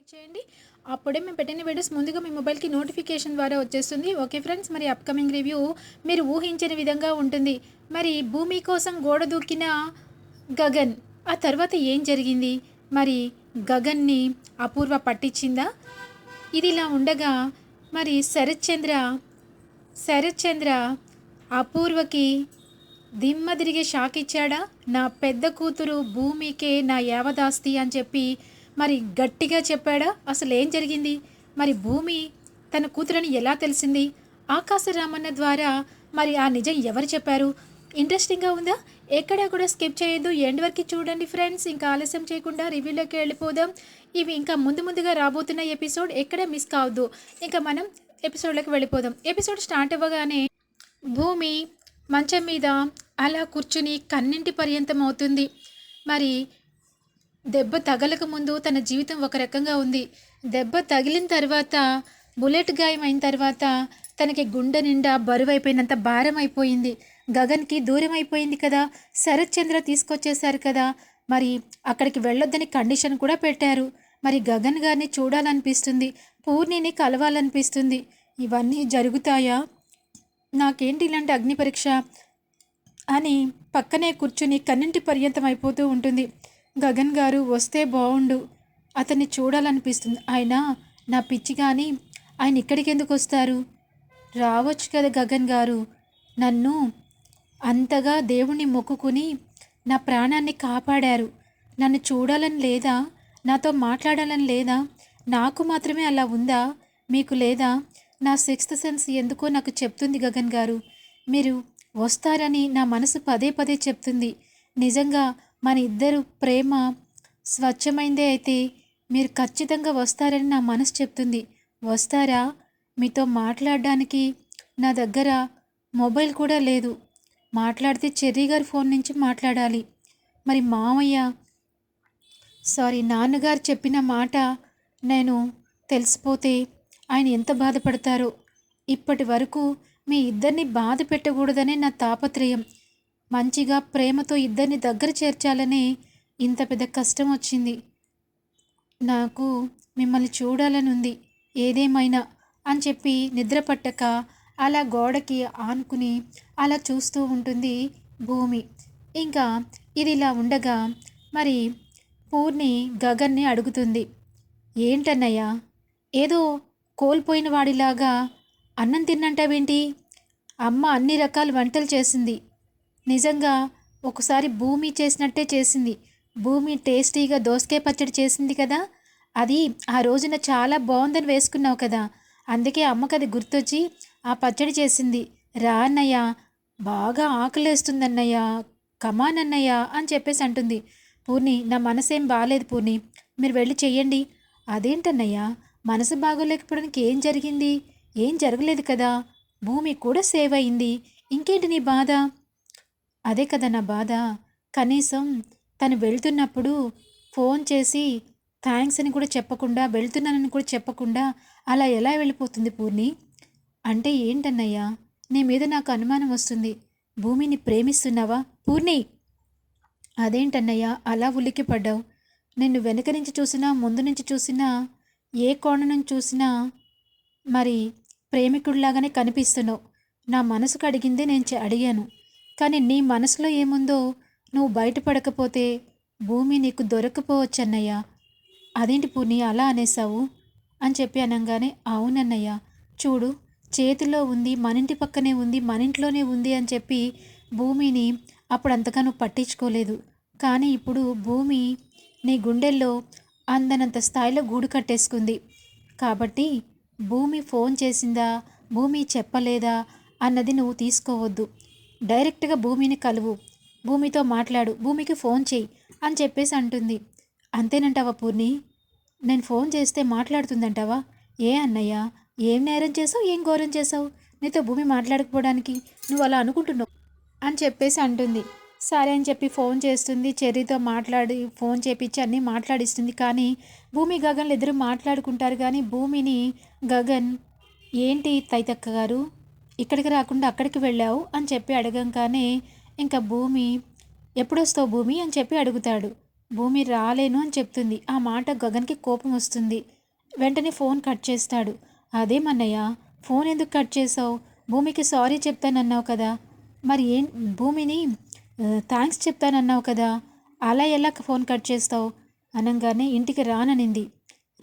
Select చేయండి. అప్పుడే మేము పెట్టిన వీడియోస్ ముందుగా మీ మొబైల్కి నోటిఫికేషన్ ద్వారా వచ్చేస్తుంది. ఓకే ఫ్రెండ్స్ మరి అప్కమింగ్ రివ్యూ మీరు ఊహించని విధంగా ఉంటుంది. మరి భూమి కోసం గోడ దూకిన గగన్ ఆ తర్వాత ఏం జరిగింది? మరి గగన్ని అపూర్వ పట్టించిందా? ఇది ఇలా ఉండగా మరి శరత్చంద్ర శరత్చంద్ర అపూర్వకి దిమ్మదిరిగే షాక్ ఇచ్చాడా? నా పెద్ద కూతురు భూమికే నా యావదాస్తి అని చెప్పి మరి గట్టిగా చెప్పాడా? అసలు ఏం జరిగింది? మరి భూమి తన కూతురని ఎలా తెలిసింది? ఆకాశ రామన్న ద్వారా మరి ఆ నిజం ఎవరు చెప్పారు? ఇంట్రెస్టింగ్గా ఉందా? ఎక్కడా కూడా స్కిప్ చేయొద్దు. ఎండ్ వరకు చూడండి ఫ్రెండ్స్. ఇంకా ఆలస్యం చేయకుండా రివ్యూలోకి వెళ్ళిపోదాం. ఇవి ఇంకా ముందు ముందుగా రాబోతున్న ఎపిసోడ్ ఎక్కడ మిస్ కావద్దు. ఇంకా మనం ఎపిసోడ్లోకి వెళ్ళిపోదాం. ఎపిసోడ్ స్టార్ట్ అవ్వగానే భూమి మంచం మీద అలా కూర్చుని కన్నింటి పర్యంతం అవుతుంది మరి దెబ్బ తగలక ముందు తన జీవితం ఒక రకంగా ఉంది. దెబ్బ తగిలిన తర్వాత బుల్లెట్ గాయం అయిన తర్వాత తనకి గుండె నిండా బరువు అయిపోయినంత భారం అయిపోయింది గగన్కి దూరం అయిపోయింది కదా శరత్ చంద్ర తీసుకొచ్చేశారు కదా మరి అక్కడికి వెళ్ళొద్దని కండిషన్ కూడా పెట్టారు. మరి గగన్ గారిని చూడాలనిపిస్తుంది పూర్ణిని కలవాలనిపిస్తుంది. ఇవన్నీ జరుగుతాయా? నాకేంటి ఇలాంటి అగ్ని పరీక్ష అని పక్కనే కూర్చుని కన్నింటి పర్యంతం అయిపోతూ ఉంటుంది. గగన్ గారు వస్తే బాగుండు అతన్ని చూడాలనిపిస్తుంది. ఆయన నా పిచ్చి కానీ ఆయన ఇక్కడికి ఎందుకు వస్తారు? రావచ్చు కదా గగన్ గారు. నన్ను అంతగా దేవుణ్ణి మొక్కుకుని నా ప్రాణాన్ని కాపాడారు. నన్ను చూడాలని లేదా నాతో మాట్లాడాలని లేదా నాకు మాత్రమే అలా ఉందా? మీకు లేదా? నా సిక్స్త్ సెన్స్ ఎందుకో నాకు చెప్తుంది గగన్ గారు. మీరు వస్తారని నా మనసు పదే పదే చెప్తుంది. నిజంగా మన ఇద్దరు ప్రేమ స్వచ్ఛమైందే అయితే మీరు ఖచ్చితంగా వస్తారని నా మనసు చెప్తుంది. వస్తారా? మీతో మాట్లాడడానికి నా దగ్గర మొబైల్ కూడా లేదు. మాట్లాడితే చెర్రీ గారి ఫోన్ నుంచి మాట్లాడాలి. మరి మామయ్య సారీ నాన్నగారు చెప్పిన మాట నేను తెలిసిపోతే ఆయన ఎంత బాధపడతారో. ఇప్పటి వరకు మీ ఇద్దరిని బాధ పెట్టకూడదనే నా తాపత్రయం. మంచిగా ప్రేమతో ఇద్దరిని దగ్గర చేర్చాలనే ఇంత పెద్ద కష్టం వచ్చింది. నాకు మిమ్మల్ని చూడాలని ఉంది ఏదేమైనా అని చెప్పి నిద్ర పట్టక అలా గోడకి ఆనుకుని అలా చూస్తూ ఉంటుంది భూమి. ఇంకా ఇది ఇలా ఉండగా మరి పూర్ణి గగన్ని అడుగుతుంది. ఏంటన్నయ్య? ఏదో కోల్పోయిన వాడిలాగా అన్నం తిన్నంటావేంటి? అమ్మ అన్ని రకాల వంటలు చేసింది. నిజంగా ఒకసారి భూమి చేసినట్టే చేసింది. భూమి టేస్టీగా దోసకాయ పచ్చడి చేసింది కదా? అది ఆ రోజున చాలా బాగుందని వేసుకున్నావు కదా? అందుకే అమ్మకు అది గుర్తొచ్చి ఆ పచ్చడి చేసింది. రా అన్నయ్య. బాగా ఆకలేస్తుందన్నయ్య. కమానన్నయ్య అని చెప్పేసి అంటుంది. పూర్ణి నా మనసేం బాగాలేదు పూర్ణి. మీరు వెళ్ళి చెయ్యండి. అదేంటన్నయ్య? మనసు బాగోలేకపోవడానికి ఏం జరిగింది? ఏం జరగలేదు కదా? భూమి కూడా సేవ్ అయింది. ఇంకేంటి నీ బాధ? అదే కదా నా బాధ. కనీసం తను వెళ్తున్నప్పుడు ఫోన్ చేసి థ్యాంక్స్ అని కూడా చెప్పకుండా వెళ్తున్నానని కూడా చెప్పకుండా అలా ఎలా వెళ్ళిపోతుంది పూర్ణి? అంటే ఏంటన్నయ్యా? నీ మీద నాకు అనుమానం వస్తుంది. భూమిని ప్రేమిస్తున్నావా? పూర్ణి! అదేంటన్నయ్యా? అలా ఉలిక్కి పడ్డావు. నిన్ను వెనక నుంచి చూసినా ముందు నుంచి చూసినా ఏ కోణం నుంచి చూసినా మరి ప్రేమికుడిలాగానే కనిపిస్తున్నావు. నా మనసుకు అడిగిందే నేను అడిగాను. కానీ నీ మనసులో ఏముందో నువ్వు బయటపడకపోతే భూమి నీకు దొరకపోవచ్చన్నయ్య. అదేంటి పూర్ణి అలా అనేసావు అని చెప్పి అనగానే అవునన్నయ్య. చూడు చేతిలో ఉంది మన ఇంటి పక్కనే ఉంది మన ఇంట్లోనే ఉంది అని చెప్పి భూమిని అప్పుడు అంతగా నువ్వు పట్టించుకోలేదు. కానీ ఇప్పుడు భూమి నీ గుండెల్లో అందనంత స్థాయిలో గూడు కట్టేసుకుంది. కాబట్టి భూమి ఫోన్ చేసిందా భూమి చెప్పలేదా అన్నది నువ్వు తీసుకోవద్దు. డైరెక్ట్గా భూమిని కలువు. భూమితో మాట్లాడు. భూమికి ఫోన్ చేయి అని చెప్పేసి అంటుంది. అంతేనంటావా పూర్ణి? నేను ఫోన్ చేస్తే మాట్లాడుతుందంటావా? ఏ అన్నయ్య? ఏం నేరం చేసావు? ఏం ఘోరం చేసావు? నీతో భూమి మాట్లాడకపోవడానికి నువ్వు అలా అనుకుంటున్నావు? అని చెప్పేసి అంటుంది. సరే అని చెప్పి ఫోన్ చేస్తుంది. చెర్రీతో మాట్లాడి ఫోన్ చేపించి అన్నీ మాట్లాడిస్తుంది. కానీ భూమి గగన్లు ఇద్దరు మాట్లాడుకుంటారు. కానీ భూమిని గగన్ ఏంటి తైతక్క గారు? ఇక్కడికి రాకుండా అక్కడికి వెళ్ళావు అని చెప్పి అడగంగానే ఇంకా భూమి ఎప్పుడొస్తావు భూమి అని చెప్పి అడుగుతాడు. భూమి రాలేను అని చెప్తుంది. ఆ మాట గగన్కి కోపం వస్తుంది. వెంటనే ఫోన్ కట్ చేస్తాడు. అదేమన్నయ్య ఫోన్ ఎందుకు కట్ చేసావు భూమికి సారీ చెప్తానన్నావు కదా. మరి ఏం భూమిని థ్యాంక్స్ చెప్తానన్నావు కదా. అలా ఎలా ఫోన్ కట్ చేస్తావు? అనగానే ఇంటికి రాననింది.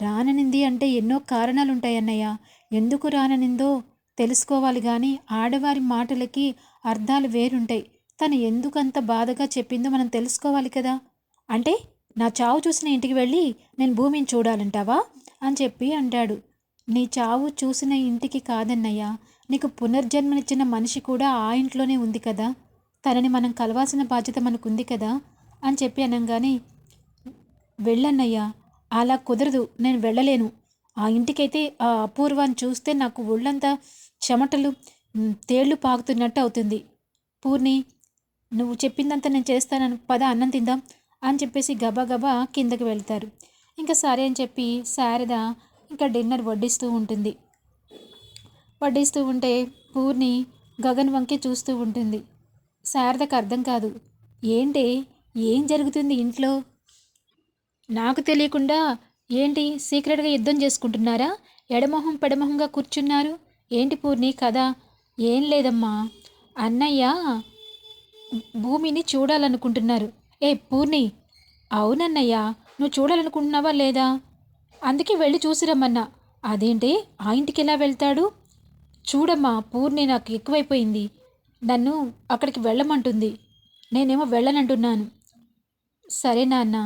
రాననింది అంటే ఎన్నో కారణాలు ఉంటాయి ఎందుకు రాననిందో? తెలుసుకోవాలి కానీ ఆడవారి మాటలకి అర్థాలు వేరుంటాయి. తను ఎందుకంత బాధగా చెప్పిందో మనం తెలుసుకోవాలి కదా. అంటే నా చావు చూసిన ఇంటికి వెళ్ళి నేను భూమిని చూడాలంటావా? అని చెప్పి అంటాడు. నీ చావు చూసిన ఇంటికి కాదన్నయ్యా నీకు పునర్జన్మనిచ్చిన మనిషి కూడా ఆ ఇంట్లోనే ఉంది కదా. తనని మనం కలవాల్సిన బాధ్యత మనకుంది కదా. అని చెప్పి అనగానే వెళ్ళన్నయ్యా అలా కుదరదు నేను వెళ్ళలేను. ఆ ఇంటికైతే ఆ అపూర్వాన్ని చూస్తే నాకు ఒళ్ళంతా చెమటలు తేళ్ళు పాకుతున్నట్టు అవుతుంది. పూర్ణి నువ్వు చెప్పిందంతా నేను చేస్తానని. పద అన్నం తిందాం అని చెప్పేసి గబగబా కిందకి వెళ్తారు. ఇంకా సరే అని చెప్పి శారద ఇంకా డిన్నర్ వడ్డిస్తూ ఉంటుంది. వడ్డిస్తూ ఉంటే పూర్ణి గగన్ వంకి చూస్తూ ఉంటుంది. శారదకు అర్థం కాదు. ఏంటి? ఏం జరుగుతుంది ఇంట్లో? నాకు తెలియకుండా ఏంటి? సీక్రెట్గా యుద్ధం చేసుకుంటున్నారా? ఎడమొహం పెడమొహంగా కూర్చున్నారు? ఏంటి పూర్ణి కథ? ఏం లేదమ్మా. అన్నయ్య భూమిని చూడాలనుకుంటున్నారు. ఏ పూర్ణి! అవునన్నయ్య నువ్వు చూడాలనుకుంటున్నావా లేదా? అందుకే వెళ్ళి చూసిరమ్మన్నా. అదేంటి ఆ ఇంటికి ఎలా వెళ్తాడు? చూడమ్మా పూర్ణి నాకు ఎక్కువైపోయింది. నన్ను అక్కడికి వెళ్ళమంటుంది. నేనేమో వెళ్ళనంటున్నాను. సరే నాన్న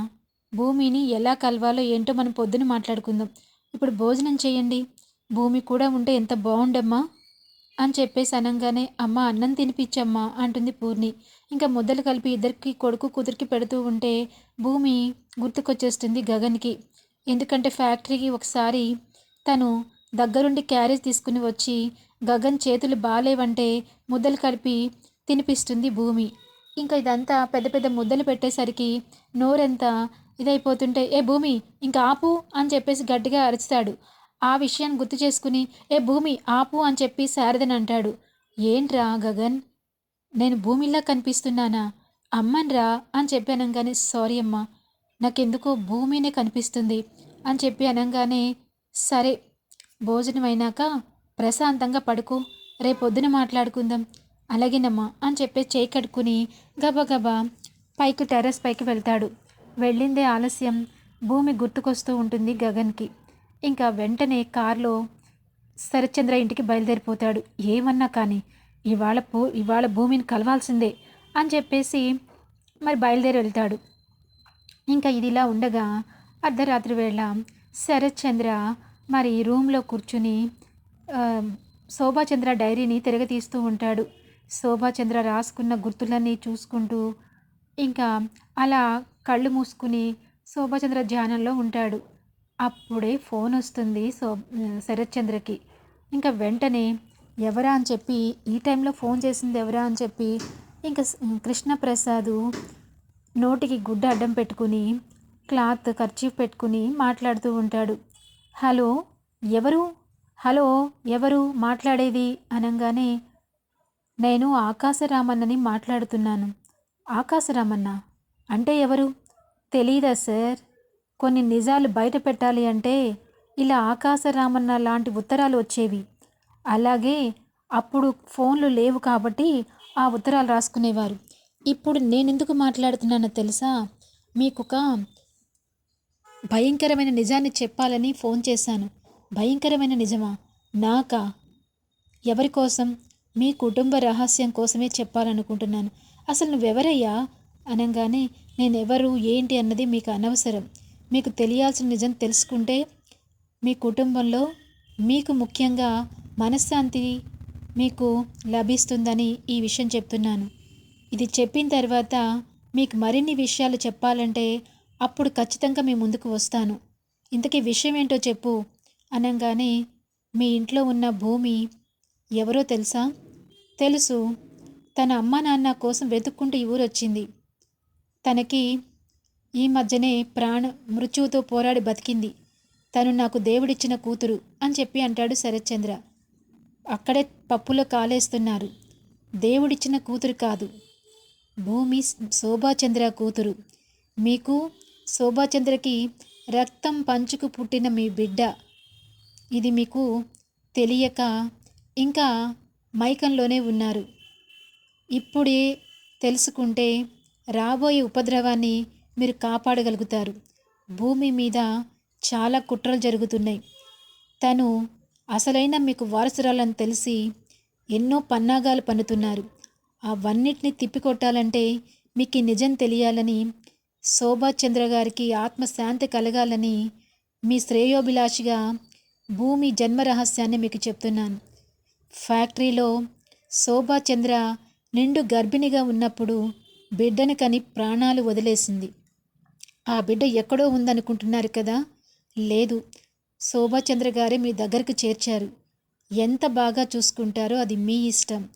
భూమిని ఎలా కలవాలో ఏంటో మనం పొద్దున మాట్లాడుకుందాం. ఇప్పుడు భోజనం చేయండి. భూమి కూడా ఉంటే ఎంత బాగుండమ్మా? అని చెప్పేసి అనగానే అమ్మ అన్నం తినిపించమ్మా అంటుంది పూర్ణి. ఇంకా ముద్దలు కలిపి ఇద్దరికి కొడుకు కూతురికి పెడుతూ ఉంటే భూమి గుర్తుకొచ్చేస్తుంది గగన్కి. ఎందుకంటే ఫ్యాక్టరీకి ఒకసారి తను దగ్గరుండి క్యారేజ్ తీసుకుని వచ్చి గగన్ చేతులు బాగాలేవంటే ముద్దలు కలిపి తినిపిస్తుంది భూమి. ఇంకా ఇదంతా పెద్ద పెద్ద ముద్దలు పెట్టేసరికి నోరెంత ఇదైపోతుంటే ఏ భూమి ఇంకా ఆపు అని చెప్పేసి గట్టిగా అరుస్తాడు. ఆ విషయాన్ని గుర్తు చేసుకుని ఏ భూమి ఆపు అని చెప్పి శారదని అంటాడు. ఏంట్రా గగన్? నేను భూమిలా కనిపిస్తున్నానా? అమ్మన్రా అని చెప్పి అనగానే సారీ అమ్మా నాకెందుకో భూమినే కనిపిస్తుంది అని చెప్పి అనగానే సరే భోజనం అయినాక ప్రశాంతంగా పడుకో రేపొద్దున మాట్లాడుకుందాం. అలాగేనమ్మా అని చెప్పి చేయి కడుక్కుని గబగబా పైకి టెర్రస్ పైకి వెళ్తాడు. వెళ్ళిందే ఆలస్యం. భూమి గుర్తుకొస్తూ ఉంటుంది గగన్కి. ఇంకా వెంటనే కారులో శరత్చంద్ర ఇంటికి బయలుదేరిపోతాడు. ఏమన్నా కానీ ఇవాళ పూ ఇవాళ భూమిని కలవాల్సిందే అని చెప్పేసి మరి బయలుదేరి వెళ్తాడు. ఇంకా ఇదిలా ఉండగా అర్ధరాత్రి వేళ శరత్చంద్ర మరి రూమ్లో కూర్చుని శోభాచంద్ర డైరీని తిరగతీస్తూ ఉంటాడు. శోభాచంద్ర రాసుకున్న గుర్తులన్నీ చూసుకుంటూ ఇంకా అలా కళ్ళు మూసుకుని శోభాచంద్ర ధ్యానంలో ఉంటాడు. అప్పుడే ఫోన్ వస్తుంది సో శరత్చంద్రకి ఇంకా వెంటనే ఎవరా అని చెప్పి ఈ టైంలో ఫోన్ చేసింది ఎవరా అని చెప్పి ఇంకా కృష్ణప్రసాద్ నోటికి గుడ్డ అడ్డం పెట్టుకుని క్లాత్ ఖర్చీఫ్ పెట్టుకుని మాట్లాడుతూ ఉంటాడు. హలో ఎవరు? హలో ఎవరు? మాట్లాడేది? అనగానే నేను ఆకాశరామన్నని మాట్లాడుతున్నాను. ఆకాశరామన్న? అంటే ఎవరు? తెలీదా సార్? కొన్ని నిజాలు బయట పెట్టాలి అంటే ఇలా ఆకాశరామన్న లాంటి ఉత్తరాలు వచ్చేవి. అలాగే అప్పుడు ఫోన్లు లేవు కాబట్టి ఆ ఉత్తరాలు రాసుకునేవారు. ఇప్పుడు నేనెందుకు మాట్లాడుతున్నానో తెలుసా? మీకొక భయంకరమైన నిజాన్ని చెప్పాలని ఫోన్ చేశాను. భయంకరమైన నిజమా? నాకా? ఎవరి కోసం? మీ కుటుంబ రహస్యం కోసమే చెప్పాలనుకుంటున్నాను. అసలు నువ్వెవరయ్యా? అనగానే నేనెవరు? ఏంటి అన్నది మీకు అనవసరం. మీకు తెలియాల్సిన నిజం తెలుసుకుంటే మీ కుటుంబంలో మీకు ముఖ్యంగా మనశ్శాంతి మీకు లభిస్తుందని ఈ విషయం చెప్తున్నాను. ఇది చెప్పిన తర్వాత మీకు మరిన్ని విషయాలు చెప్పాలంటే అప్పుడు ఖచ్చితంగా మీ ముందుకు వస్తాను. ఇంతకీ విషయం ఏంటో చెప్పు అనగానే మీ ఇంట్లో ఉన్న భూమి ఎవరో తెలుసా? తెలుసు. తన అమ్మ నాన్న కోసం వెతుక్కుంటూ ఈ ఊరు వచ్చింది తనకి ఈ మధ్యనే ప్రాణ మృత్యువుతో పోరాడి బతికింది. తను నాకు దేవుడిచ్చిన కూతురు అని చెప్పి అంటాడు శరత్చంద్ర. అక్కడే పప్పులో కాలేస్తున్నారు. దేవుడిచ్చిన కూతురు కాదు. భూమి శోభాచంద్ర కూతురు. మీకు శోభాచంద్రకి రక్తం పంచుకు పుట్టిన మీ బిడ్డ. ఇది మీకు తెలియక ఇంకా మైకంలోనే ఉన్నారు. ఇప్పుడే తెలుసుకుంటే రాబోయే ఉపద్రవాన్ని మీరు కాపాడగలుగుతారు. భూమి మీద చాలా కుట్రలు జరుగుతున్నాయి. తను అసలైన మీకు వారసురాలని తెలిసి ఎన్నో పన్నాగాలు పన్నుతున్నారు. అవన్నిటిని తిప్పికొట్టాలంటే మీకు నిజం తెలియాలని శోభాచంద్ర గారికి ఆత్మశాంతి కలగాలని మీ శ్రేయోభిలాషిగా భూమి జన్మ రహస్యాన్ని మీకు చెప్తున్నాను. ఫ్యాక్టరీలో శోభాచంద్ర నిండు గర్భిణిగా ఉన్నప్పుడు బిడ్డని కని ప్రాణాలు వదిలేసింది. ఆ బిడ్డ ఎక్కడో ఉందనుకుంటున్నారు కదా? లేదు. శోభాచంద్ర గారే మీ దగ్గరకు చేర్చారు. ఎంత బాగా చూసుకుంటారో అది మీ ఇష్టం.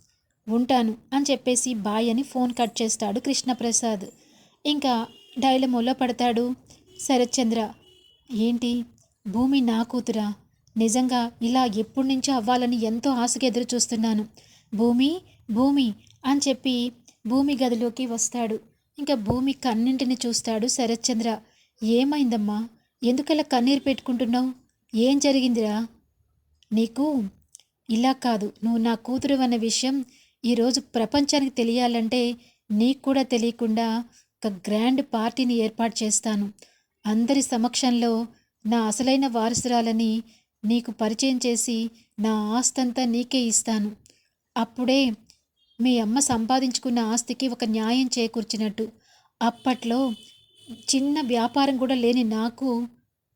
ఉంటాను అని చెప్పేసి బాయ్ అని ఫోన్ కట్ చేస్తాడు కృష్ణప్రసాద్. ఇంకా డైలమోలో పడతాడు. శరత్చంద్ర ఏంటి? భూమి నా కూతురా? నిజంగా ఇలా ఎప్పటి నుంచో అవ్వాలని ఎంతో ఆశగా ఎదురు చూస్తున్నాను భూమి భూమి అని చెప్పి భూమి గదిలోకి వస్తాడు. ఇంకా భూమి కన్నింటిని చూస్తాడు శరత్చంద్ర. ఏమైందమ్మా? ఎందుకలా కన్నీరు పెట్టుకుంటున్నావు? ఏం జరిగిందిరా? నీకు? ఇలా కాదు. నువ్వు నా కూతురు అనే విషయం ఈరోజు ప్రపంచానికి తెలియాలంటే నీకు కూడా తెలియకుండా ఒక గ్రాండ్ పార్టీని ఏర్పాటు చేస్తాను. అందరి సమక్షంలో నా అసలైన వారసురాలని నీకు పరిచయం చేసి నా ఆస్తంతా నీకే ఇస్తాను. అప్పుడే మీ అమ్మ సంపాదించుకున్న ఆస్తికి ఒక న్యాయం చేకూర్చినట్టు. అప్పట్లో చిన్న వ్యాపారం కూడా లేని నాకు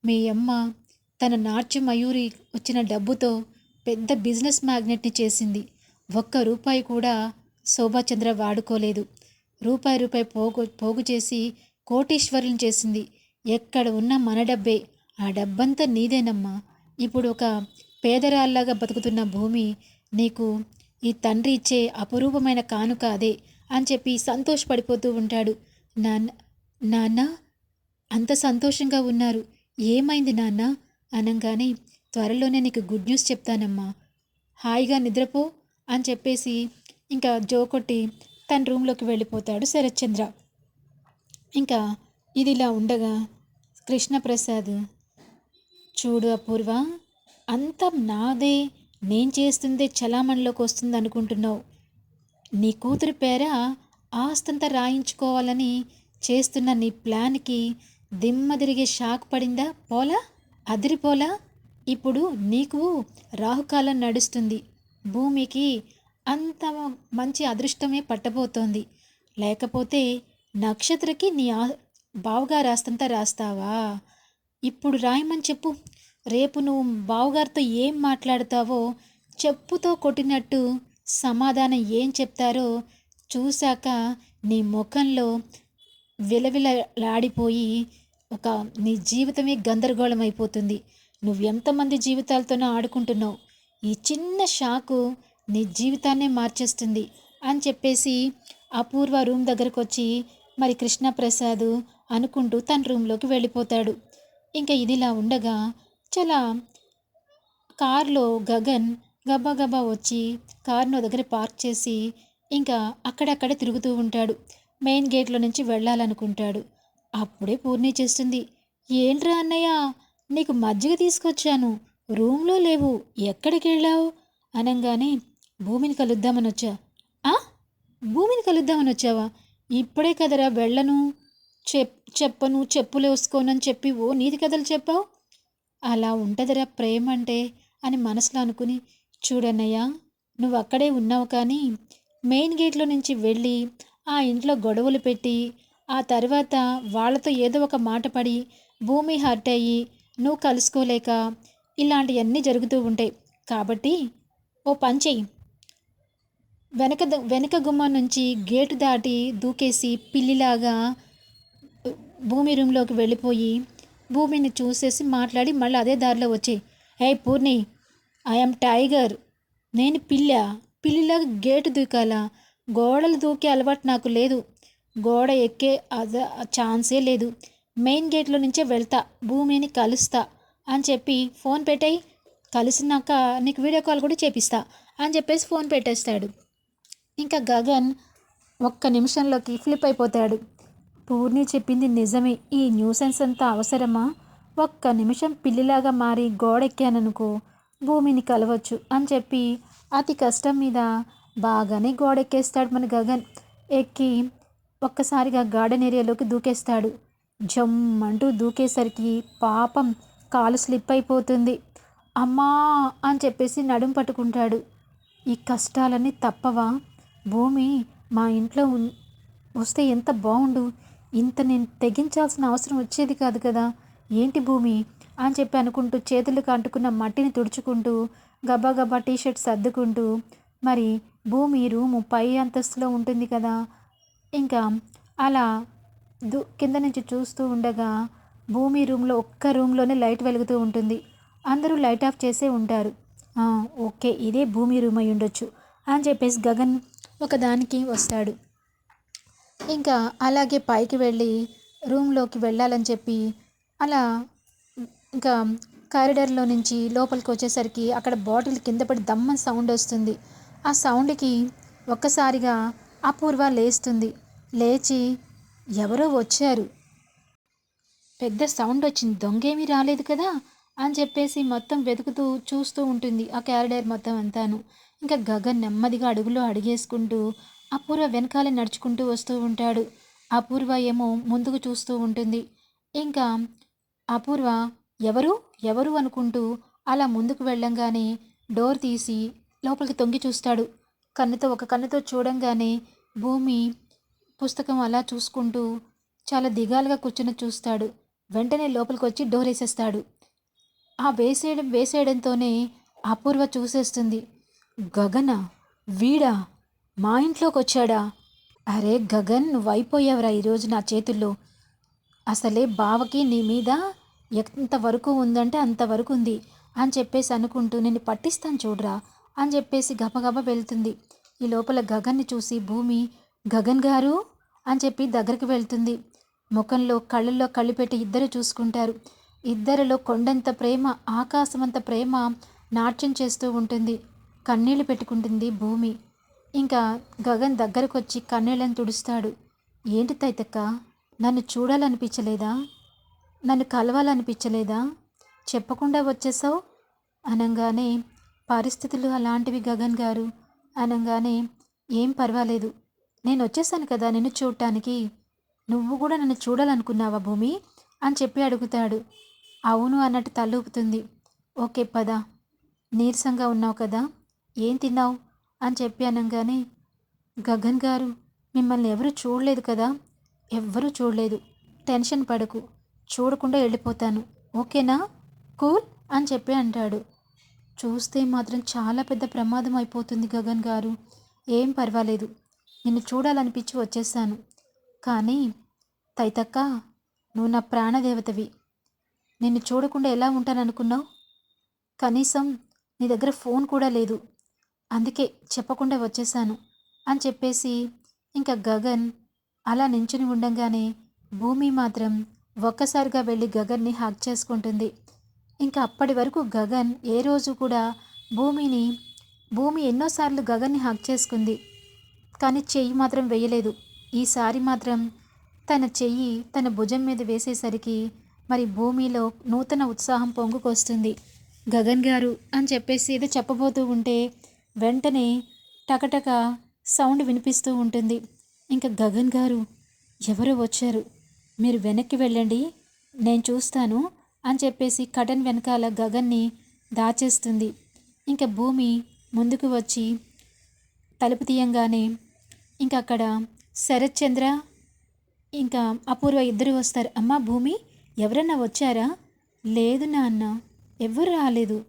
మీ అమ్మ తన నాట్య మయూరి వచ్చిన డబ్బుతో పెద్ద బిజినెస్ మ్యాగ్నెట్ని చేసింది. ఒక్క రూపాయి కూడా శోభాచంద్ర వాడుకోలేదు. రూపాయి రూపాయి పోగు పోగు చేసి కోటీశ్వరులు చేసింది. ఎక్కడ ఉన్న మన డబ్బే. ఆ డబ్బంతా నీదేనమ్మా. ఇప్పుడు ఒక పేదరాల్లాగా బతుకుతున్న భూమి నీకు ఈ తండ్రి ఇచ్చే అపురూపమైన కానుక అదే అని చెప్పి సంతోషపడిపోతూ ఉంటాడు. నాన్న నాన్న అంత సంతోషంగా ఉన్నారు. ఏమైంది నాన్న? అనగానే త్వరలోనే నీకు గుడ్ న్యూస్ చెప్తానమ్మా. హాయిగా నిద్రపో అని చెప్పేసి ఇంకా జో కొట్టి తన రూమ్లోకి వెళ్ళిపోతాడు శరత్చంద్ర. ఇంకా ఇది ఇలా ఉండగా కృష్ణప్రసాద్ చూడు అపూర్వ అంతం నాదే నేను చేస్తుందే చలామణిలోకి వస్తుంది అనుకుంటున్నావు. నీ కూతురి పేర ఆస్తంతా రాయించుకోవాలని చేస్తున్న నీ ప్లాన్కి దిమ్మ తిరిగే షాక్ పడిందా? పోలా? అదిరిపోలా? ఇప్పుడు నీకు రాహుకాలం నడుస్తుంది. భూమికి అంత మంచి అదృష్టమే పట్టబోతోంది. లేకపోతే నక్షత్రకి నీ ఆ రాస్తంతా రాస్తావా? ఇప్పుడు రాయమని చెప్పు. రేపు నువ్వు బావగారితో ఏం మాట్లాడతావో చెప్పుతో కొట్టినట్టు సమాధానం ఏం చెప్తారో చూశాక నీ ముఖంలో విలవిలలాడిపోయి ఒక నీ జీవితమే గందరగోళం అయిపోతుంది నువ్వు ఎంతమంది జీవితాలతోనో ఆడుకుంటున్నావు. ఈ చిన్న షాకు నీ జీవితాన్నే మార్చేస్తుంది అని చెప్పేసి అపూర్వ రూమ్ దగ్గరకు వచ్చి మరి కృష్ణప్రసాద్ అనుకుంటూ తన రూమ్లోకి వెళ్ళిపోతాడు. ఇంకా ఇదిలా ఉండగా చాలా కార్లో గగన్ గబా గబా వచ్చి కార్ను దగ్గర పార్క్ చేసి ఇంకా అక్కడక్కడే తిరుగుతూ ఉంటాడు. మెయిన్ గేట్లో నుంచి వెళ్ళాలనుకుంటాడు. అప్పుడే పూర్ణి చేస్తుంది. ఏంట్రా అన్నయ్య నీకు మజ్జిగ తీసుకొచ్చాను. రూమ్లో లేవు. ఎక్కడికి వెళ్ళావు? అనగానే భూమిని కలుద్దామని వచ్చా. ఆ? భూమిని కలుద్దామని వచ్చావా? ఇప్పుడే కదరా వెళ్ళను. చెప్ చెప్పను చెప్పులు వేసుకోనని చెప్పి ఓ నీతి కథలు చెప్పావు? అలా ఉంటుందిరా ప్రేమ అంటే అని మనసులో అనుకుని చూడన్నయ్య నువ్వు అక్కడే ఉన్నావు కానీ మెయిన్ గేట్లో నుంచి వెళ్ళి ఆ ఇంట్లో గొడవలు పెట్టి ఆ తర్వాత వాళ్ళతో ఏదో ఒక మాట పడి భూమి హర్ట్ అయ్యి నువ్వు కలుసుకోలేక ఇలాంటివన్నీ జరుగుతూ ఉంటాయి. కాబట్టి ఓ పని చెయ్యి. వెనక ద- వెనక గుమ్మం నుంచి గేటు దాటి దూకేసి పిల్లిలాగా భూమి రూమ్లోకి వెళ్ళిపోయి భూమిని చూసేసి మాట్లాడి మళ్ళీ అదే దారిలో వచ్చి హే పూర్ణి ఐఎమ్ టైగర్ నేను పిల్ల. పిల్లిలాగా గేటు దూకాలా? గోడలు దూకే అలవాటు నాకు లేదు. గోడ ఎక్కే అద ఛాన్సే లేదు. మెయిన్ గేట్లో నుంచే వెళ్తా. భూమిని కలుస్తా అని చెప్పి ఫోన్ పెట్టాయి. కలిసినాక నీకు వీడియో కాల్ కూడా చేపిస్తా అని చెప్పేసి ఫోన్ పెట్టేస్తాడు. ఇంకా గగన్ ఒక్క నిమిషంలోకి ఫ్లిప్ అయిపోతాడు. పూర్ణి చెప్పింది నిజమే. ఈ న్యూసెన్స్ అంతా అవసరమా? ఒక్క నిమిషం పిల్లిలాగా మారి గోడెక్కాననుకో భూమిని కలవచ్చు అని చెప్పి అతి కష్టం మీద బాగానే గోడెక్కేస్తాడు మన గగన్. ఎక్కి ఒక్కసారిగా గార్డెన్ ఏరియాలోకి దూకేస్తాడు. జమ్మంటూ దూకేసరికి పాపం కాలు స్లిప్ అయిపోతుంది. అమ్మా అని చెప్పేసి నడుం పట్టుకుంటాడు. ఈ కష్టాలన్నీ తప్పవా? భూమి మా ఇంట్లో వస్తే ఎంత బాగుండు ఇంత నేను తెగించాల్సిన అవసరం వచ్చేది కాదు కదా. ఏంటి భూమి? అని చెప్పి అనుకుంటూ చేతులకు అంటుకున్న మట్టిని తుడుచుకుంటూ గబా గబా టీషర్ట్ సర్దుకుంటూ మరి భూమి రూము పై అంతస్తులో ఉంటుంది కదా. ఇంకా అలా దు కింద నుంచి చూస్తూ ఉండగా భూమి రూమ్లో ఒక్క రూమ్లోనే లైట్ వెలుగుతూ ఉంటుంది. అందరూ లైట్ ఆఫ్ చేసే ఉంటారు. ఓకే ఇదే భూమి రూమ్ అయి ఉండొచ్చు అని చెప్పేసి గగన్ ఒకదానికి వస్తాడు. ఇంకా అలాగే పైకి వెళ్ళి రూమ్లోకి వెళ్ళాలని చెప్పి అలా ఇంకా కారిడార్లో నుంచి లోపలికి వచ్చేసరికి అక్కడ బాటిల్ కింద పడి దమ్మ సౌండ్ వస్తుంది. ఆ సౌండ్కి ఒక్కసారిగా అపూర్వ లేస్తుంది. లేచి ఎవరో వచ్చారు. పెద్ద సౌండ్ వచ్చింది. దొంగేమీ రాలేదు కదా అని చెప్పేసి మొత్తం వెతుకుతూ చూస్తూ ఉంటుంది ఆ క్యారిడర్ మొత్తం అంతాను. ఇంకా గగన్ నెమ్మదిగా అడుగులో అడిగేసుకుంటూ అపూర్వ వెనకాలే నడుచుకుంటూ వస్తూ ఉంటాడు. అపూర్వ ఏమో ముందుకు చూస్తూ ఉంటుంది. ఇంకా అపూర్వ ఎవరు? ఎవరు అనుకుంటూ అలా ముందుకు వెళ్ళంగానే డోర్ తీసి లోపలికి తొంగి చూస్తాడు. కన్నుతో ఒక కన్నుతో చూడంగానే భూమి పుస్తకం అలా చూసుకుంటూ చాలా దిగాలుగా కూర్చుని చూస్తాడు. వెంటనే లోపలికి వచ్చి డోర్ వేసేస్తాడు. ఆ వేసేయడం వేసేయడంతోనే అపూర్వ చూసేస్తుంది. గగన వీడా? మా ఇంట్లోకి వచ్చాడా అరే గగన్ నువ్వు అయిపోయావురా ఈరోజు నా చేతుల్లో. అసలే బావకి నీ మీద ఎంతవరకు ఉందంటే అంతవరకు ఉంది అని చెప్పేసి అనుకుంటూ నేను పట్టిస్తాను చూడరా అని చెప్పేసి గబగబ వెళ్తుంది. ఈ లోపల గగన్ని చూసి భూమి గగన్ గారు అని చెప్పి దగ్గరికి వెళ్తుంది. ముఖంలో కళ్ళల్లో కళ్ళు పెట్టి ఇద్దరు చూసుకుంటారు. ఇద్దరిలో కొండంత ప్రేమ ఆకాశమంత ప్రేమ నాట్యం చేస్తూ ఉంటుంది. కన్నీళ్ళు పెట్టుకుంటుంది భూమి. ఇంకా గగన్ దగ్గరకు వచ్చి కన్నీళ్ళని తుడుస్తాడు. ఏంటి తైతక్క? నన్ను చూడాలనిపించలేదా? నన్ను కలవాలనిపించలేదా? చెప్పకుండా వచ్చేసావు? అనగానే పరిస్థితులు అలాంటివి గగన్ గారు అనగానే ఏం పర్వాలేదు. నేను వచ్చేసాను కదా నిన్ను చూడటానికి నువ్వు కూడా నన్ను చూడాలనుకున్నావా భూమి? అని చెప్పి అడుగుతాడు. అవును అన్నట్టు తలూపుతుంది. ఓకే పద. నీరసంగా ఉన్నావు కదా. ఏం తిన్నావు? అని చెప్పి అనగానే గగన్ గారు మిమ్మల్ని ఎవరు చూడలేదు కదా? ఎవ్వరూ చూడలేదు. టెన్షన్ పడకు. చూడకుండా వెళ్ళిపోతాను. ఓకేనా? కూల్? అని చెప్పి అంటాడు. చూస్తే మాత్రం చాలా పెద్ద ప్రమాదం అయిపోతుంది గగన్ గారు. ఏం పర్వాలేదు. నిన్ను చూడాలనిపించి వచ్చేసాను. కానీ తైతక్క నువ్వు నా ప్రాణదేవతవి. నిన్ను చూడకుండా ఎలా ఉంటాననుకున్నావు? కనీసం నీ దగ్గర ఫోన్ కూడా లేదు. అందుకే చెప్పకుండా వచ్చేసాను అని చెప్పేసి ఇంకా గగన్ అలా నించుని ఉండంగానే భూమి మాత్రం ఒక్కసారిగా వెళ్ళి గగన్ని హ్యాక్ చేసుకుంటుంది. ఇంకా అప్పటి వరకు గగన్ ఏ రోజు కూడా భూమిని భూమి ఎన్నోసార్లు గగన్ని హ్యాక్ చేసుకుంది. కానీ చెయ్యి మాత్రం వేయలేదు. ఈసారి మాత్రం తన చెయ్యి తన భుజం మీద వేసేసరికి మరి భూమిలో నూతన ఉత్సాహం పొంగుకొస్తుంది. గగన్ గారు అని చెప్పేసి ఏదో చెప్పబోతూ ఉంటే వెంటనే టకటక సౌండ్ వినిపిస్తూ ఉంటుంది. ఇంకా గగన్ గారు ఎవరో వచ్చారు. మీరు వెనక్కి వెళ్ళండి. నేను చూస్తాను అని చెప్పేసి కటన్ వెనకాల గగన్ని దాచేస్తుంది. ఇంకా భూమి ముందుకు వచ్చి తలుపు తీయంగానే ఇంకా అక్కడ శరత్ చంద్ర ఇంకా అపూర్వ ఇద్దరు వస్తారు. అమ్మా భూమి ఎవరన్నా వచ్చారా? లేదు నాన్న ఎవ్వరు రాలేదు.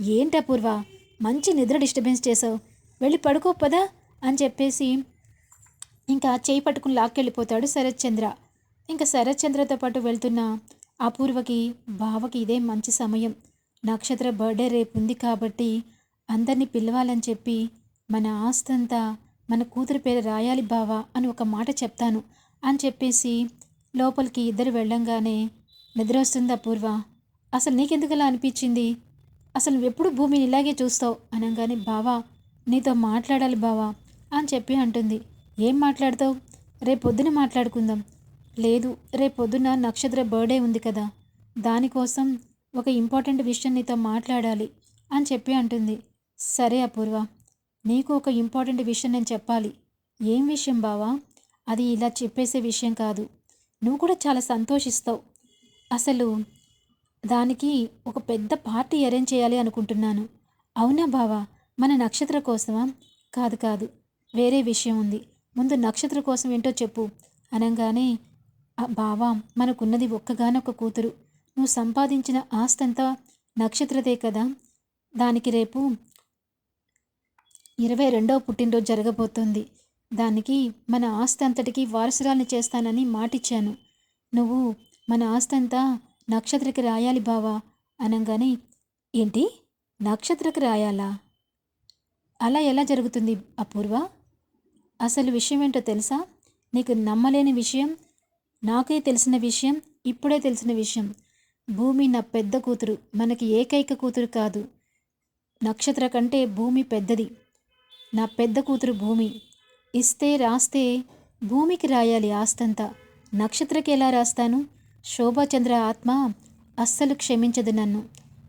ఏంటి అపూర్వ? మంచి నిద్ర డిస్టర్బెన్స్ చేసావు వెళ్ళి పడుకో పదా అని చెప్పేసి ఇంకా చేయి పట్టుకుని లాక్కెళ్ళిపోతాడు శరత్ చంద్ర ఇంకా శరత్ చంద్రతో పాటు వెళ్తున్న అపూర్వకి బావకి ఇదే మంచి సమయం. నక్షత్ర బర్త్డే రేపు ఉంది కాబట్టి అందరినీ పిలవాలని చెప్పి మన ఆస్తంతా మన కూతురు పేరు రాయాలి బావా అని ఒక మాట చెప్తాను అని చెప్పేసి లోపలికి ఇద్దరు వెళ్ళంగానే నిద్ర వస్తుంది అపూర్వ? అసలు నీకెందుకు అలా అనిపించింది? అసలు ఎప్పుడు భూమిని ఇలాగే చూస్తావు? అనగానే బావా నీతో మాట్లాడాలి బావా అని చెప్పి అంటుంది. ఏం మాట్లాడతావు? రేపొద్దున పొద్దున మాట్లాడుకుందాం. లేదు రేపొద్దున నక్షత్ర బర్త్డే ఉంది కదా దానికోసం ఒక ఇంపార్టెంట్ విషయం నీతో మాట్లాడాలి అని చెప్పి అంటుంది. సరే అపూర్వ నీకు ఒక ఇంపార్టెంట్ విషయం నేను చెప్పాలి. ఏం విషయం బావా? అది ఇలా చెప్పేసే విషయం కాదు. నువ్వు కూడా చాలా సంతోషిస్తావు. అసలు దానికి ఒక పెద్ద పార్టీ అరేంజ్ చేయాలి అనుకుంటున్నాను. అవునా బావా? మన నక్షత్ర కోసమా? కాదు కాదు. వేరే విషయం ఉంది. ముందు నక్షత్ర కోసం ఏంటో చెప్పు. అనగానే బావా మనకున్నది ఒక్కగానొక్క కూతురు. నువ్వు సంపాదించిన ఆస్తంతా నక్షత్రదే కదా? దానికి రేపు ఇరవై రెండవ పుట్టినరోజు జరగబోతోంది. దానికి మన ఆస్తి అంతటికి వారసురాల్ని చేస్తానని మాటిచ్చాను. నువ్వు మన ఆస్తి అంతా నక్షత్రకి రాయాలి బావా అనగానే ఏంటి? నక్షత్రకి రాయాలా? అలా ఎలా జరుగుతుంది అపూర్వ? అసలు విషయం ఏంటో తెలుసా? నీకు నమ్మలేని విషయం నాకే తెలిసిన విషయం ఇప్పుడే తెలిసిన విషయం. భూమి నా పెద్ద కూతురు మనకి ఏకైక కూతురు కాదు. నక్షత్ర కంటే భూమి పెద్దది. నా పెద్ద కూతురు భూమి. ఇస్తే రాస్తే భూమికి రాయాలి ఆస్తంతా. నక్షత్రకి ఎలా రాస్తాను? శోభాచంద్ర ఆత్మ అస్సలు క్షమించదు నన్ను.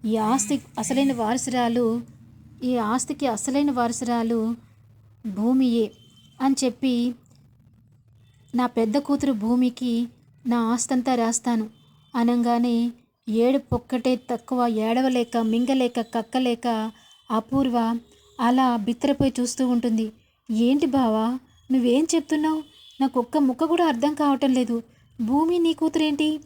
ఈ ఆస్తి అసలైన వారసురాలు ఈ ఆస్తికి అసలైన వారసురాలు భూమియే అని చెప్పి నా పెద్ద కూతురు భూమికి నా ఆస్తంతా రాస్తాను. అనగానే ఏడు పొక్కటే తక్కువ ఏడవలేక మింగలేక కక్కలేక అపూర్వ అలా బిత్తరపోయి చూస్తూ ఉంటుంది. ఏంటి బావా నువ్వేం చెప్తున్నావు? నాకు ఒక్క ముక్క కూడా అర్థం కావటం లేదు. భూమి నీ కూతురేంటి?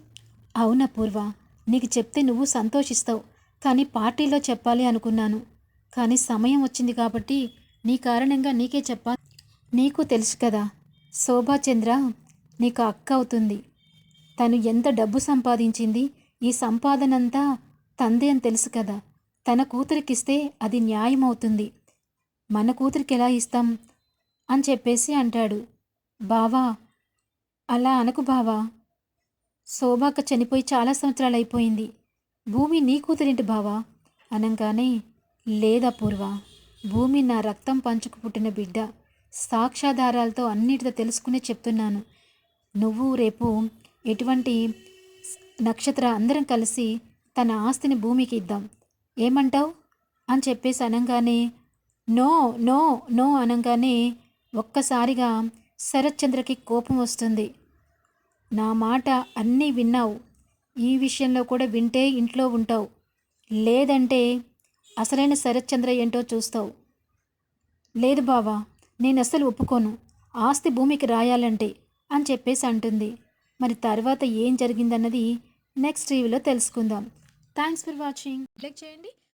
అవునా పూర్వ నీకు చెప్తే నువ్వు సంతోషిస్తావు. కానీ పార్టీలో చెప్పాలి అనుకున్నాను. కానీ సమయం వచ్చింది కాబట్టి నీ కారణంగా నీకే చెప్పా నీకు తెలుసు కదా. శోభాచంద్ర నీకు అక్క అవుతుంది. తను ఎంత డబ్బు సంపాదించింది ఈ సంపాదనంతా తందే అని తెలుసు కదా. తన కూతురికిస్తే అది న్యాయం అవుతుంది మన కూతురికి ఎలా ఇస్తాం? అని చెప్పేసి అంటాడు. బావా అలా అనకు బావా. శోభాక చనిపోయి చాలా సంవత్సరాలు అయిపోయింది భూమి నీ కూతురింటి బావా? అనగానే లేదా పూర్వ భూమి నా రక్తం పంచుకు పుట్టిన బిడ్డ. సాక్ష్యాధారాలతో అన్నిటితో తెలుసుకునే చెప్తున్నాను. నువ్వు రేపు ఎటువంటి నక్షత్ర అందరం కలిసి తన ఆస్తిని భూమికి ఇద్దాం. ఏమంటావు? అని చెప్పేసి అనగానే నో నో నో అనగానే ఒక్కసారిగా శరత్చంద్రకి కోపం వస్తుంది. నా మాట అన్నీ విన్నావు. ఈ విషయంలో కూడా వింటే ఇంట్లో ఉంటావు. లేదంటే అసలైన శరత్చంద్ర ఏంటో చూస్తావు. లేదు బావా నేను అస్సలు ఒప్పుకోను. ఆస్తి భూమికి రాయాలంటే అని చెప్పేసి అంటుంది. మరి తర్వాత ఏం జరిగిందన్నది నెక్స్ట్ టీవీలో తెలుసుకుందాం. Thanks for watching. లైక్ చేయండి.